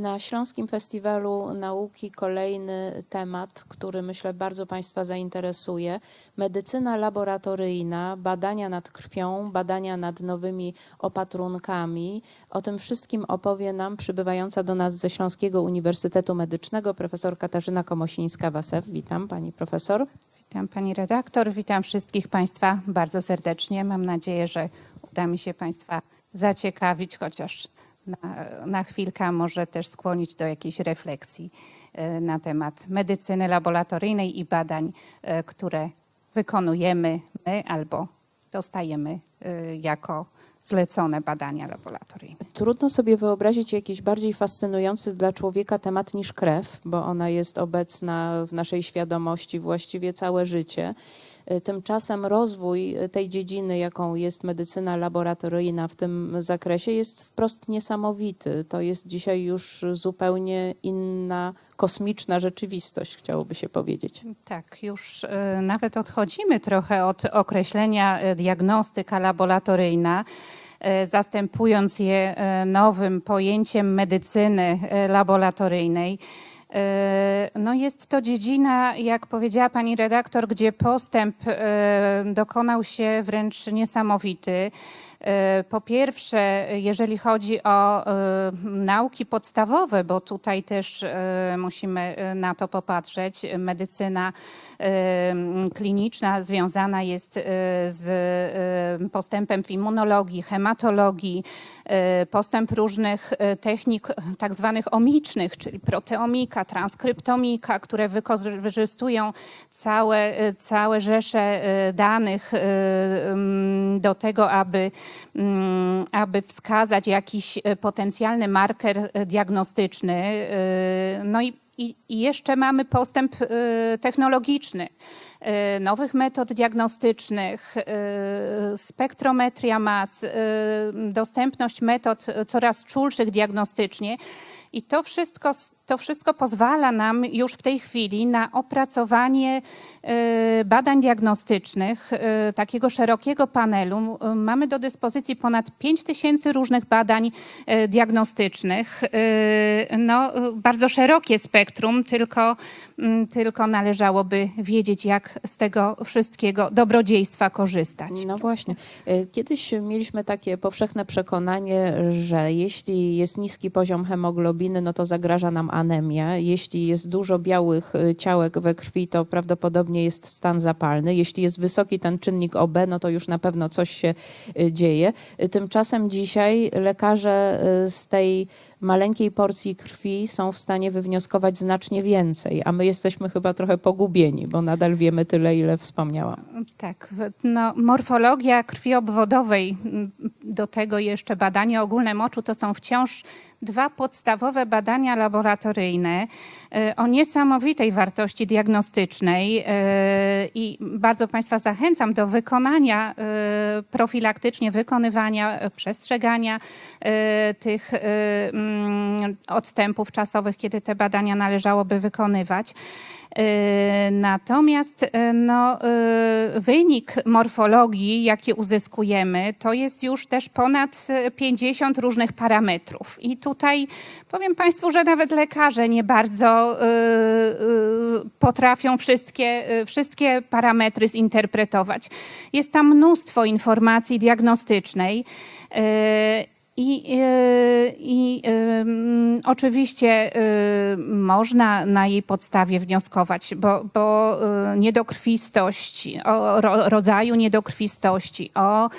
Na Śląskim Festiwalu Nauki kolejny temat, który myślę bardzo Państwa zainteresuje. Medycyna laboratoryjna, badania nad krwią, badania nad nowymi opatrunkami. O tym wszystkim opowie nam przybywająca do nas ze Śląskiego Uniwersytetu Medycznego profesor Katarzyna Komosińska-Wasew. Witam Pani Profesor. Witam pani redaktor, witam wszystkich państwa bardzo serdecznie. Mam nadzieję, że uda mi się państwa zaciekawić, chociaż na, na chwilkę może też skłonić do jakiejś refleksji e, na temat medycyny laboratoryjnej i badań, e, które wykonujemy my albo dostajemy e, jako zlecone badania laboratoryjne. Trudno sobie wyobrazić jakiś bardziej fascynujący dla człowieka temat niż krew, bo ona jest obecna w naszej świadomości właściwie całe życie. Y, Tymczasem rozwój tej dziedziny, jaką jest medycyna laboratoryjna w tym zakresie, jest wprost niesamowity. To jest dzisiaj już zupełnie inna, kosmiczna rzeczywistość, chciałoby się powiedzieć. Tak, już e, nawet odchodzimy trochę od określenia e, diagnostyka laboratoryjna, zastępując je nowym pojęciem medycyny laboratoryjnej. E, No jest to dziedzina, jak powiedziała pani redaktor, gdzie postęp e, dokonał się wręcz niesamowity. E, Po pierwsze, jeżeli chodzi o nauki podstawowe, bo tutaj też musimy na to popatrzeć, medycyna kliniczna związana jest e, z e, postępem w immunologii, hematologii, e, postęp różnych technik tak zwanych omicznych, czyli proteomika, transkryptomika, które wykorzystują całe, całe rzesze danych do tego, aby, mm, aby wskazać jakiś potencjalny marker diagnostyczny. No i, i, i jeszcze mamy postęp e, technologiczny e, nowych metod diagnostycznych, e, spektrometria mas, dostępność metod coraz czulszych diagnostycznie. I to wszystko, to wszystko pozwala nam już w tej chwili na opracowanie e, badań diagnostycznych, e, takiego szerokiego panelu. Mamy do dyspozycji ponad 5 tysięcy różnych badań e, diagnostycznych. No, bardzo szerokie spektrum, tylko, tylko należałoby wiedzieć, jak z tego wszystkiego dobrodziejstwa korzystać. No właśnie. Kiedyś mieliśmy takie powszechne przekonanie, że jeśli jest niski poziom hemoglobiny, no to zagraża nam anemia. Jeśli jest dużo białych y, ciałek we krwi, to prawdopodobnie jest stan zapalny. Jeśli jest wysoki ten czynnik OB, no to już na pewno coś się y, dzieje. Tymczasem dzisiaj lekarze y, z tej maleńkiej porcji krwi są w stanie wywnioskować znacznie więcej, a my jesteśmy chyba trochę pogubieni, bo nadal wiemy tyle, ile wspomniałam. Tak, no, morfologia krwi obwodowej, m, do tego jeszcze badanie ogólne moczu, to są wciąż dwa podstawowe badania laboratoryjne o niesamowitej wartości diagnostycznej e, i bardzo Państwa zachęcam do wykonania e, profilaktycznie, wykonywania, e, przestrzegania tych mm, odstępów czasowych, kiedy te badania należałoby wykonywać. E, Natomiast e, no, e, wynik morfologii, jaki uzyskujemy, to jest już też ponad e, 50 różnych parametrów. I tutaj powiem Państwu, że nawet lekarze nie bardzo potrafią wszystkie, wszystkie parametry zinterpretować. Jest tam mnóstwo informacji diagnostycznej. I, e, i oczywiście e, można na jej podstawie wnioskować, bo, bo e, niedokrwistość, o ro, rodzaju niedokrwistości, o,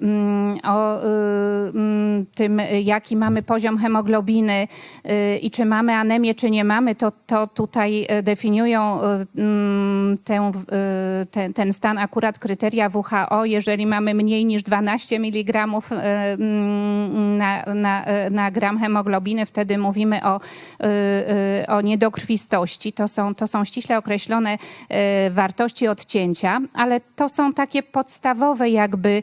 mm, o mm, tym, jaki mamy poziom hemoglobiny i czy mamy anemię, czy nie mamy, to, to tutaj definiują mm, ten, ten stan akurat kryteria WHO. Jeżeli mamy mniej niż 12 mg na, na, na gram hemoglobiny, wtedy mówimy o, e, e, o niedokrwistości. To są, to są ściśle określone e, wartości odcięcia, ale to są takie podstawowe jakby,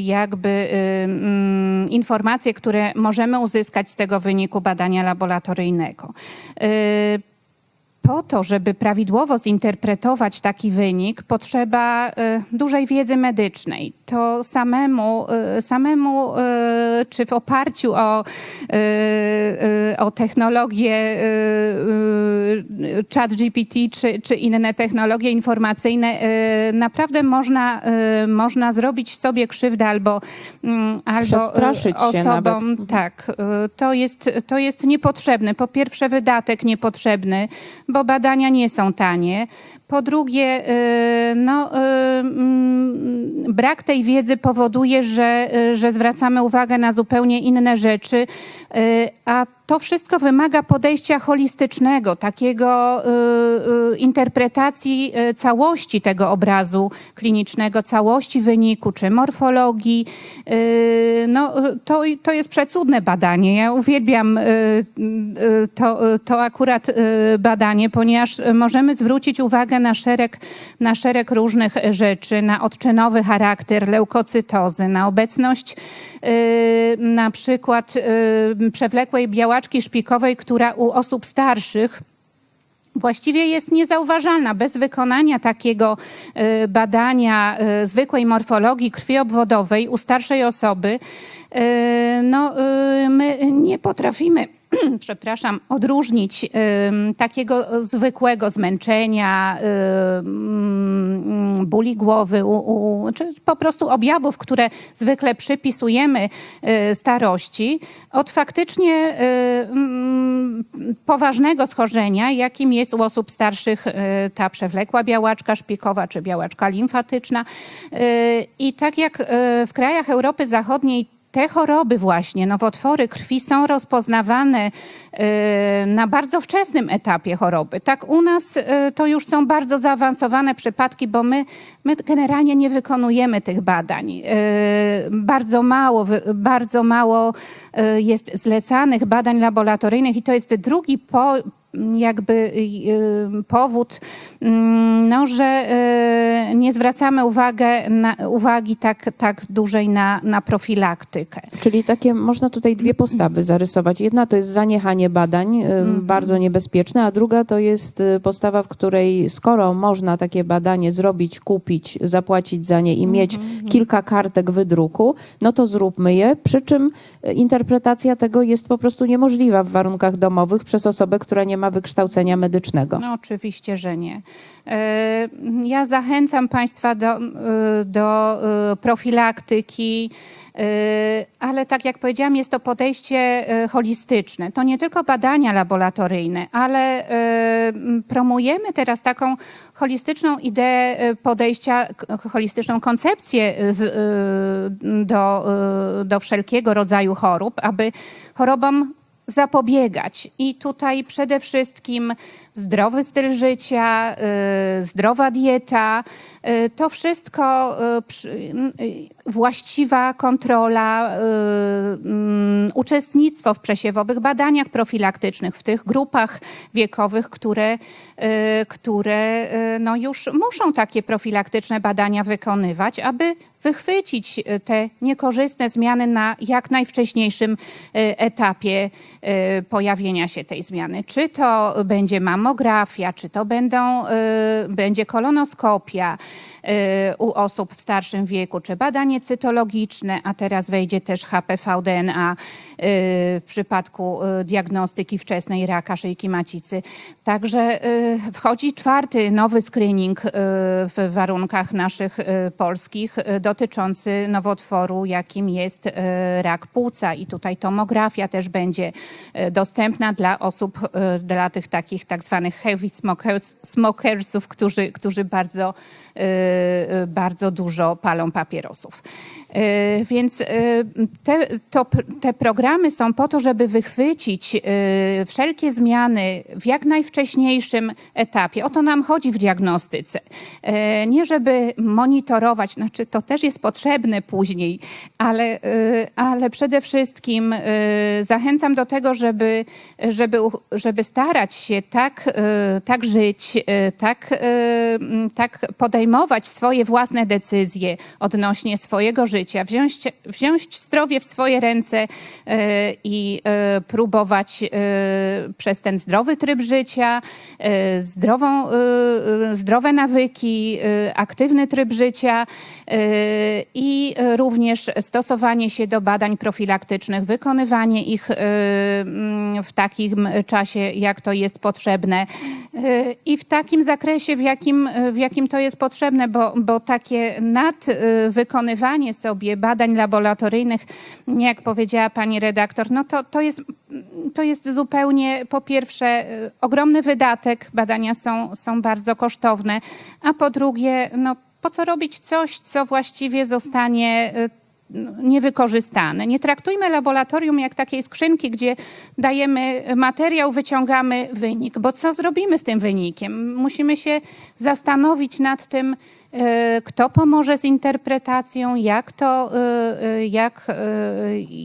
jakby mm, informacje, które możemy uzyskać z tego wyniku badania laboratoryjnego. Po to, żeby prawidłowo zinterpretować taki wynik, potrzeba e, dużej wiedzy medycznej. To samemu, e, samemu e, czy w oparciu o, o technologię chat GPT czy, czy inne technologie informacyjne, naprawdę można, można zrobić sobie krzywdę albo, mm, albo osobom. nawet. Tak, y, to jest, to jest niepotrzebne. Po pierwsze, wydatek niepotrzebny, bo badania nie są tanie. Po drugie, y, no, y, mm, brak tej wiedzy powoduje, że, y, że zwracamy uwagę na zupełnie inne rzeczy, a to wszystko wymaga podejścia holistycznego, takiego y, y, interpretacji y, całości tego obrazu klinicznego, całości wyniku czy morfologii. No, to, to jest przecudne badanie. Ja uwielbiam to, to akurat badanie, ponieważ możemy zwrócić uwagę na szereg, na szereg różnych rzeczy, na odczynowy charakter leukocytozy, na obecność na przykład y, przewlekłej białaczki szpikowej, która u osób starszych właściwie jest niezauważalna. Bez wykonania takiego y, badania zwykłej morfologii krwi obwodowej u starszej osoby, no, my nie potrafimy przepraszam, odróżnić takiego zwykłego zmęczenia, ym, bóli głowy, czy po prostu objawów, które zwykle przypisujemy y, starości, od faktycznie y, mm, poważnego schorzenia, jakim jest u osób starszych ta przewlekła białaczka szpikowa czy białaczka limfatyczna. I tak jak w krajach Europy Zachodniej te choroby właśnie, nowotwory krwi są rozpoznawane y, na bardzo wczesnym etapie choroby. Tak u nas y, to już są bardzo zaawansowane przypadki, bo my, my generalnie nie wykonujemy tych badań. Y, Bardzo mało, bardzo mało jest zlecanych badań laboratoryjnych i to jest drugi po, jakby y, powód, mm, no, że y, nie zwracamy uwagę na, uwagi tak, tak dużej na, na profilaktykę. Czyli takie, można tutaj dwie postawy zarysować. Jedna to jest zaniechanie badań, y, Mhm. bardzo niebezpieczne, a druga to jest y, postawa, w której skoro można takie badanie zrobić, kupić, zapłacić za nie i mieć Mhm, kilka kartek wydruku, no to zróbmy je. Przy czym y, interpretacja tego jest po prostu niemożliwa w warunkach domowych przez osobę, która nie ma wykształcenia medycznego. No oczywiście, że nie. E, Ja zachęcam Państwa do, e, do e, profilaktyki, ale tak jak powiedziałam, jest to podejście holistyczne. To nie tylko badania laboratoryjne, ale promujemy teraz taką holistyczną ideę podejścia, holistyczną koncepcję do, do wszelkiego rodzaju chorób, aby chorobom zapobiegać. I tutaj przede wszystkim zdrowy styl życia, y, zdrowa dieta, y, to wszystko, y, właściwa kontrola, mm, uczestnictwo w przesiewowych badaniach profilaktycznych w tych grupach wiekowych, które, które no już muszą takie profilaktyczne badania wykonywać, aby wychwycić y, te niekorzystne zmiany na jak najwcześniejszym y, etapie y, pojawienia się tej zmiany. Czy to będzie mammografia, czy to będą, będzie kolonoskopia u osób w starszym wieku, czy badanie cytologiczne, a teraz wejdzie też HPV-DNA y, w przypadku y, diagnostyki wczesnej raka szyjki macicy. Także y, wchodzi czwarty nowy screening y, w warunkach naszych y, polskich y, dotyczący nowotworu, jakim jest y, rak płuca i tutaj tomografia też będzie y, dostępna dla osób, y, dla tych takich tak zwanych heavy smokers, smokersów, którzy, którzy bardzo, y, y, bardzo dużo palą papierosów. Y, Więc y, te, to, te programy są po to, żeby wychwycić y, wszelkie zmiany w jak najwcześniejszym etapie. O to nam chodzi w diagnostyce. Nie żeby monitorować, znaczy to też jest potrzebne później, ale, ale przede wszystkim zachęcam do tego, żeby, żeby, żeby starać się tak, tak żyć, tak, tak podejmować swoje własne decyzje odnośnie swojego życia życia, wziąć, wziąć zdrowie w swoje ręce e, i e, próbować e, przez ten zdrowy tryb życia, zdrową, zdrowe nawyki, aktywny tryb życia i również stosowanie się do badań profilaktycznych, wykonywanie ich mm, w takim czasie, jak to jest potrzebne. I w takim zakresie, w jakim, w jakim to jest potrzebne, bo, bo takie nadwykonywanie sobie badań laboratoryjnych, jak powiedziała pani redaktor, no to, to, jest, to jest zupełnie po pierwsze e, ogromny wydatek, badania są, są bardzo kosztowne, a po drugie, no po co robić coś, co właściwie zostanie no, niewykorzystane. Nie traktujmy laboratorium jak takiej skrzynki, gdzie dajemy materiał, wyciągamy wynik, bo co zrobimy z tym wynikiem? Musimy się zastanowić nad tym, kto pomoże z interpretacją, jak, to, e, e, jak, e,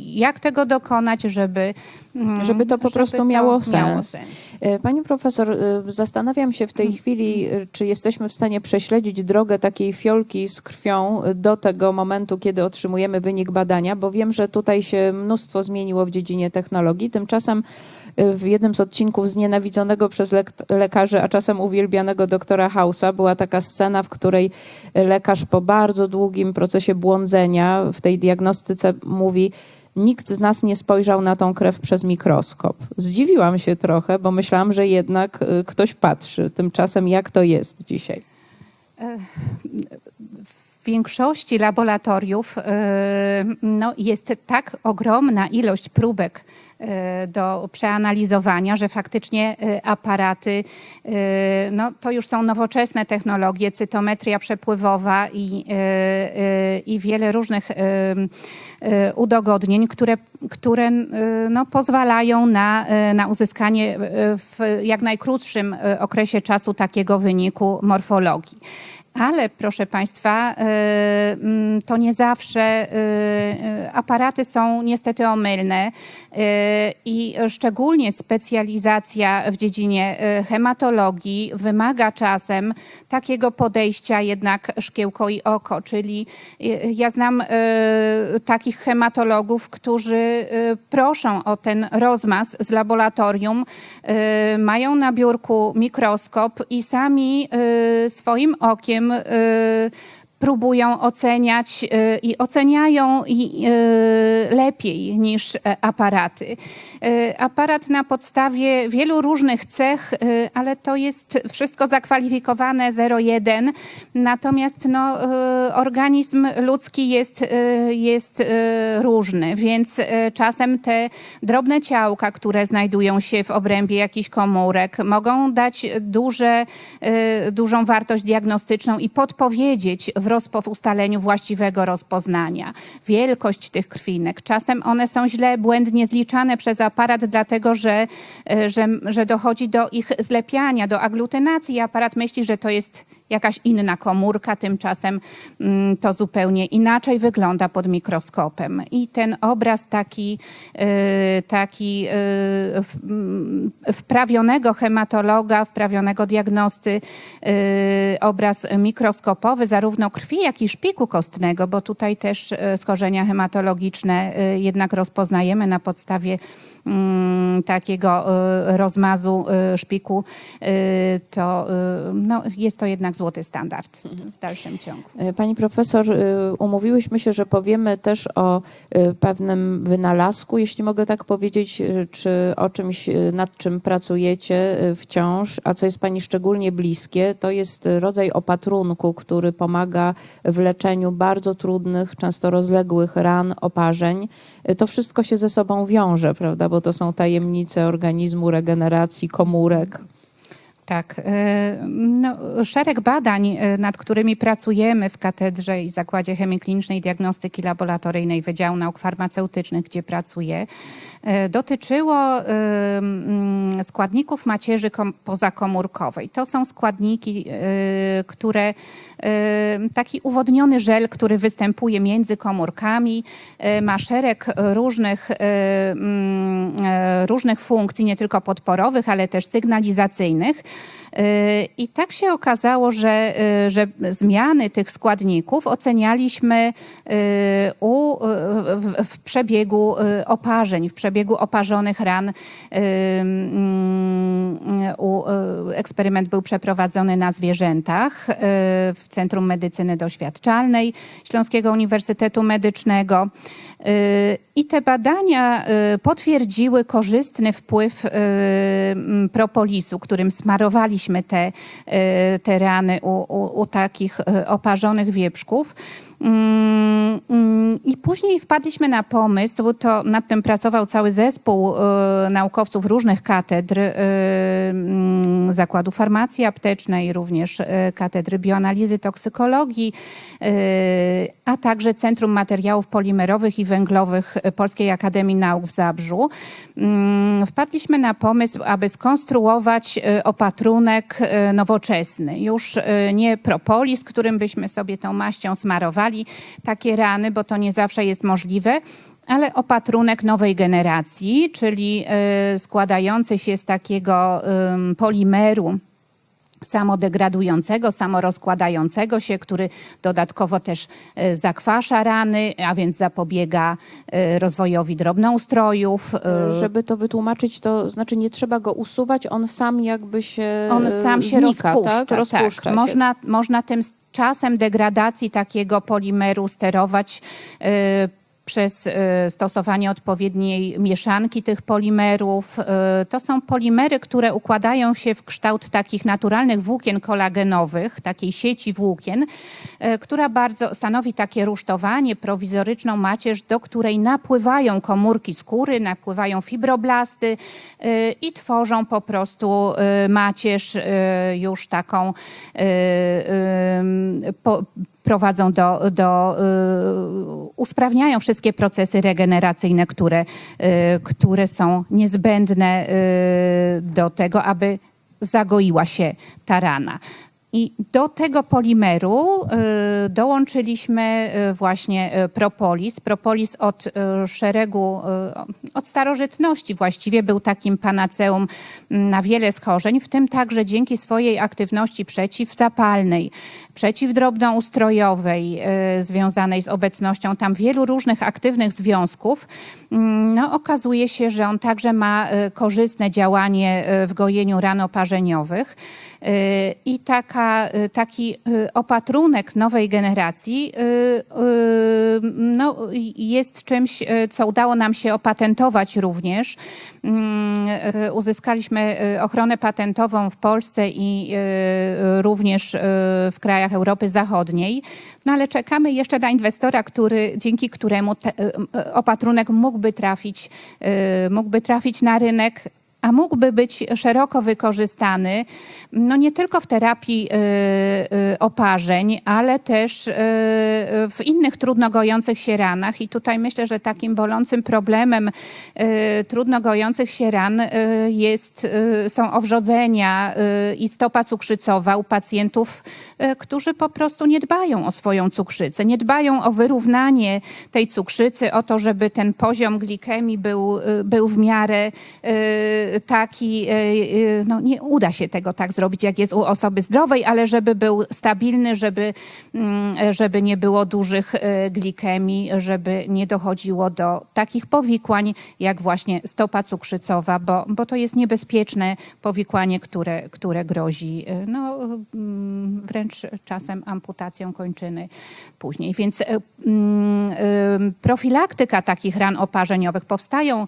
jak tego dokonać, żeby, mm, Żeby to po prostu miało sens. sens. E, Pani profesor, e, zastanawiam się w tej chwili, e, czy jesteśmy w stanie prześledzić drogę takiej fiolki z krwią e, do tego momentu, kiedy otrzymujemy wynik badania, bo wiem, że tutaj się mnóstwo zmieniło w dziedzinie technologii. Tymczasem e, w jednym z odcinków znienawidzonego przez lek- lekarzy, a czasem uwielbianego doktora Hausa była taka scena, w której lekarz po bardzo długim procesie błądzenia w tej diagnostyce mówi, Nikt z nas nie spojrzał na tą krew przez mikroskop. Zdziwiłam się trochę, bo myślałam, że jednak y, ktoś patrzy. Tymczasem jak to jest dzisiaj? w większości laboratoriów y, no, jest tak ogromna ilość próbek do przeanalizowania, że faktycznie y, aparaty, y, no, to już są nowoczesne technologie, cytometria przepływowa i, i wiele różnych udogodnień, które, które no, pozwalają na, na uzyskanie w jak najkrótszym okresie czasu takiego wyniku morfologii. Ale proszę Państwa, y, mm, to nie zawsze y, y, aparaty są niestety omylne i szczególnie specjalizacja w dziedzinie hematologii wymaga czasem takiego podejścia jednak szkiełko i oko, czyli ja znam takich hematologów, którzy proszą o ten rozmaz z laboratorium, mają na biurku mikroskop i sami swoim okiem y, próbują oceniać y, i oceniają y, lepiej niż e, aparaty. Y, Aparat na podstawie wielu różnych cech, ale to jest wszystko zakwalifikowane 0,1. Natomiast no, organizm ludzki jest, jest różny, więc czasem te drobne ciałka, które znajdują się w obrębie jakichś komórek, mogą dać duże, dużą wartość diagnostyczną i podpowiedzieć w rozpo, w ustaleniu właściwego rozpoznania. Wielkość tych krwinek. Czasem one są źle, błędnie zliczane przez aparat, dlatego że, y, że, że dochodzi do ich zlepiania, do aglutynacji aparat myśli, że to jest jakaś inna komórka, tymczasem mm, to zupełnie inaczej wygląda pod mikroskopem. I ten obraz taki, y, taki y, mm, wprawionego hematologa, wprawionego diagnosty, y, obraz mikroskopowy zarówno krwi, jak i szpiku kostnego, bo tutaj też schorzenia hematologiczne jednak rozpoznajemy na podstawie takiego y, rozmazu y, szpiku, y, to no, jest to jednak złoty standard w dalszym ciągu. E, Pani profesor, umówiłyśmy się, że powiemy też o pewnym wynalazku, jeśli mogę tak powiedzieć, czy o czymś, nad czym pracujecie wciąż, a co jest Pani szczególnie bliskie. To jest rodzaj opatrunku, który pomaga w leczeniu bardzo trudnych, często rozległych ran, oparzeń. To wszystko się ze sobą wiąże, prawda, bo to są tajemnice organizmu, regeneracji, komórek. Tak. e, No, szereg badań, e, nad którymi pracujemy w Katedrze i Zakładzie Chemii Klinicznej Diagnostyki Laboratoryjnej Wydziału Nauk Farmaceutycznych, gdzie pracuję, dotyczyło e, mm, składników macierzy kom- pozakomórkowej. To są składniki, e, które taki uwodniony żel, który występuje między komórkami, e, ma szereg różnych, e, mm, różnych funkcji, nie tylko podporowych, ale też sygnalizacyjnych. I tak się okazało, że, y, że zmiany tych składników ocenialiśmy y, u, y, w, w przebiegu y, oparzeń, w przebiegu oparzonych ran. Y, mm, y, Eksperyment był przeprowadzony na zwierzętach y, w Centrum Medycyny Doświadczalnej Śląskiego Uniwersytetu Medycznego. Y, I te badania y, potwierdziły korzystny wpływ y, propolisu, którym smarowaliśmy te, y, te rany u, u, u takich y, oparzonych wieprzków. Mm, mm, I później wpadliśmy na pomysł, to nad tym pracował cały zespół y, naukowców różnych katedr, y, mm, Zakładu Farmacji Aptecznej, również y, Katedry Bioanalizy Toksykologii, a także Centrum Materiałów Polimerowych i Węglowych Polskiej Akademii Nauk w Zabrzu. Wpadliśmy na pomysł, aby skonstruować opatrunek nowoczesny. Już nie propolis, którym byśmy sobie tą maścią smarowali takie rany, bo to nie zawsze jest możliwe, ale opatrunek nowej generacji, czyli y, składający się z takiego polimeru samodegradującego, samorozkładającego się, który dodatkowo też e, zakwasza rany, a więc zapobiega e, rozwojowi drobnoustrojów. e, Żeby to wytłumaczyć, to znaczy nie trzeba go usuwać, on sam jakby się On sam się znika, rozpuszcza. tak? rozpuszcza tak. się. Można, można tym czasem degradacji takiego polimeru sterować przez e, stosowanie odpowiedniej mieszanki tych polimerów. E, To są polimery, które układają się w kształt takich naturalnych włókien kolagenowych, takiej sieci włókien, e, która bardzo stanowi takie rusztowanie, prowizoryczną macierz, do której napływają komórki skóry, napływają fibroblasty i tworzą po prostu macierz już taką po, prowadzą do, do y, usprawniają wszystkie procesy regeneracyjne, które, y, które są niezbędne y, do tego, aby zagoiła się ta rana. I do tego polimeru dołączyliśmy właśnie propolis. Propolis od szeregu, od starożytności właściwie był takim panaceum mm, na wiele schorzeń, w tym także dzięki swojej aktywności przeciwzapalnej, przeciwdrobnoustrojowej, y, związanej z obecnością tam wielu różnych aktywnych związków, mm, no, okazuje się, że on także ma y, korzystne działanie y, w gojeniu ran oparzeniowych. Y, I taka, taki opatrunek nowej generacji no, jest czymś, co udało nam się opatentować również. Mm, Uzyskaliśmy ochronę patentową w Polsce i również w krajach Europy Zachodniej. No ale czekamy jeszcze na inwestora, który, dzięki któremu te, y, y, opatrunek mógłby trafić, y, mógłby trafić na rynek a mógłby być szeroko wykorzystany, no nie tylko w terapii y, y, oparzeń, ale też y, w innych trudno gojących się ranach. I tutaj myślę, że takim bolącym problemem trudno gojących się ran jest, są owrzodzenia i stopa cukrzycowa u pacjentów, którzy po prostu nie dbają o swoją cukrzycę, nie dbają o wyrównanie tej cukrzycy, o to, żeby ten poziom glikemii był, był w miarę taki, y, y, no nie uda się tego tak zrobić, jak jest u osoby zdrowej, ale żeby był stabilny, żeby, mm, żeby nie było dużych y, glikemii, żeby nie dochodziło do takich powikłań, jak właśnie stopa cukrzycowa, bo, bo to jest niebezpieczne powikłanie, które, które grozi no, mm, wręcz czasem amputacją kończyny później. Więc mm, profilaktyka takich ran oparzeniowych powstają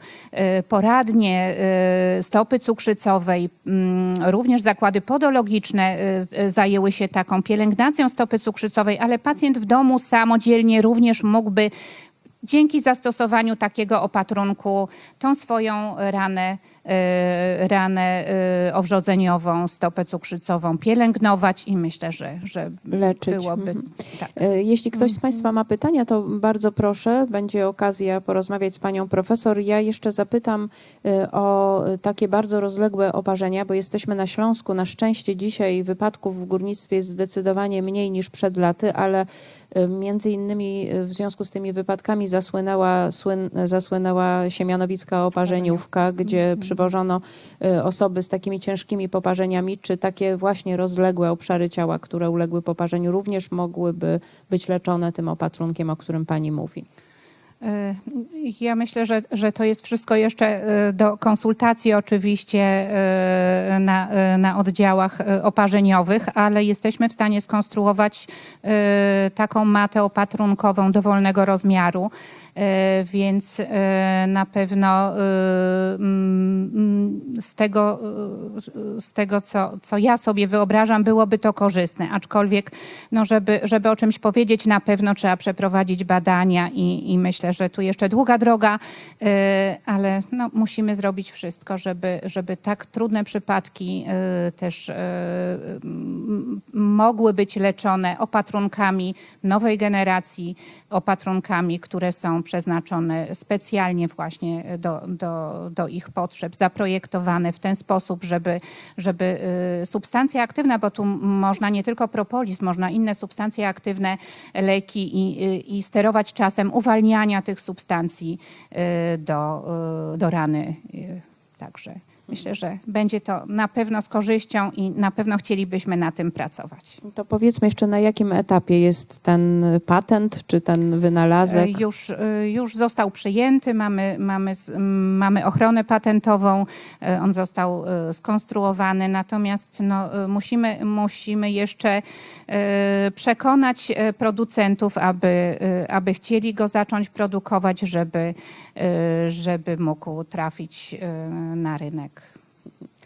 poradnie stopy cukrzycowej, mm, również zakłady podologiczne y, y, zajęły się taką pielęgnacją stopy cukrzycowej, ale pacjent w domu samodzielnie również mógłby dzięki zastosowaniu takiego opatrunku tą swoją ranę, y, ranę y, owrzodzeniową, stopę cukrzycową pielęgnować i myślę, że, że Leczyć. byłoby Mhm. tak. E, Jeśli ktoś z Państwa ma pytania, to bardzo proszę, będzie okazja porozmawiać z Panią Profesor. Ja jeszcze zapytam o takie bardzo rozległe oparzenia, bo jesteśmy na Śląsku. Na szczęście dzisiaj wypadków w górnictwie jest zdecydowanie mniej niż przed laty, ale między innymi w związku z tymi wypadkami zasłynęła, słyn, zasłynęła siemianowicka oparzeniówka, gdzie przy przywożono y, osoby z takimi ciężkimi poparzeniami, czy takie właśnie rozległe obszary ciała, które uległy poparzeniu, również mogłyby być leczone tym opatrunkiem, o którym pani mówi? Ja myślę, że, że to jest wszystko jeszcze y, do konsultacji oczywiście y, na, y, na oddziałach oparzeniowych, ale jesteśmy w stanie skonstruować taką matę opatrunkową dowolnego rozmiaru, więc y, na pewno y, mm, z tego, z tego co, co ja sobie wyobrażam, byłoby to korzystne, aczkolwiek no żeby, żeby o czymś powiedzieć, na pewno trzeba przeprowadzić badania i, i myślę, że tu jeszcze długa droga, ale no, musimy zrobić wszystko, żeby, żeby tak trudne przypadki też mogły być leczone opatrunkami nowej generacji, opatrunkami, które są przeznaczone specjalnie właśnie do, do, do ich potrzeb, zaprojektowane w ten sposób, żeby, żeby y, substancja aktywna, bo tu można nie tylko propolis, można inne substancje aktywne, leki i, y, i sterować czasem uwalniania tych substancji y, do, do rany. Także myślę, że będzie to na pewno z korzyścią i na pewno chcielibyśmy na tym pracować. To powiedzmy jeszcze, na jakim etapie jest ten patent, czy ten wynalazek? E, Już, e, już został przyjęty, mamy, mamy, mamy ochronę patentową, e, on został skonstruowany, natomiast no, musimy, musimy jeszcze przekonać producentów, aby, aby chcieli go zacząć produkować, żeby, żeby mógł trafić na rynek.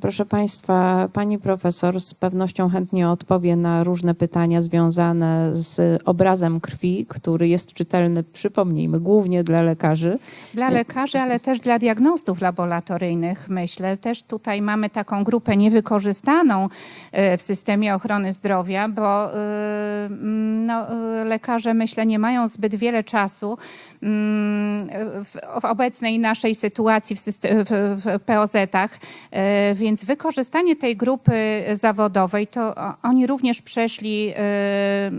Proszę Państwa, Pani Profesor z pewnością chętnie odpowie na różne pytania związane z obrazem krwi, który jest czytelny, przypomnijmy, głównie dla lekarzy. Dla lekarzy, ale też dla diagnostów laboratoryjnych, myślę. Też tutaj mamy taką grupę niewykorzystaną e, w systemie ochrony zdrowia, bo e, no, e, lekarze, myślę, nie mają zbyt wiele czasu mm, w, obecnej naszej sytuacji w, w, POZ-ach, e, więc wykorzystanie tej grupy zawodowej, to oni również przeszli e,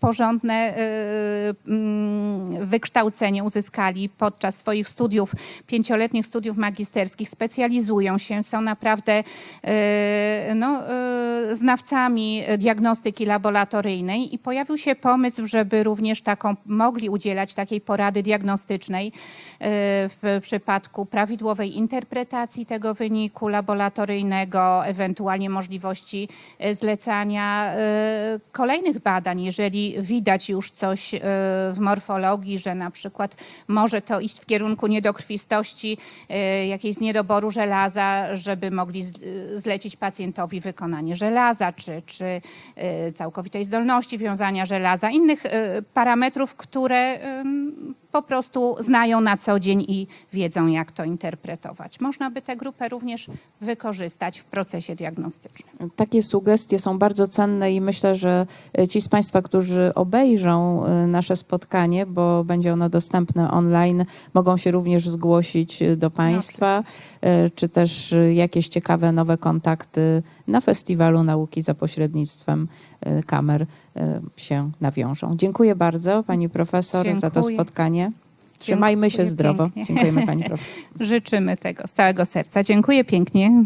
porządne y, mm, wykształcenie uzyskali podczas swoich studiów, pięcioletnich studiów magisterskich, specjalizują się, są naprawdę y, no, y, znawcami diagnostyki laboratoryjnej i pojawił się pomysł, żeby również taką mogli udzielać takiej porady diagnostycznej w przypadku prawidłowej interpretacji tego wyniku laboratoryjnego, ewentualnie możliwości zlecania kolejnych badań, jeżeli widać już coś y, w morfologii, że na przykład może to iść w kierunku niedokrwistości, y, jakiejś niedoboru żelaza, żeby mogli y, zlecić pacjentowi wykonanie żelaza, czy, czy całkowitej zdolności wiązania żelaza, innych parametrów, które po prostu znają na co dzień i wiedzą, jak to interpretować. Można by tę grupę również wykorzystać w procesie diagnostycznym. Takie sugestie są bardzo cenne i myślę, że y, ci z Państwa, którzy obejrzą y, nasze spotkanie, bo będzie ono dostępne online, mogą się również zgłosić y, do Państwa, y, czy też y, jakieś ciekawe nowe kontakty na Festiwalu Nauki za pośrednictwem y, kamer się nawiążą. Dziękuję bardzo Pani Profesor za to Dziękuję. spotkanie. Trzymajmy się Dziękuję zdrowo. pięknie. Dziękujemy Pani Profesor. Życzymy tego z całego serca. Dziękuję pięknie.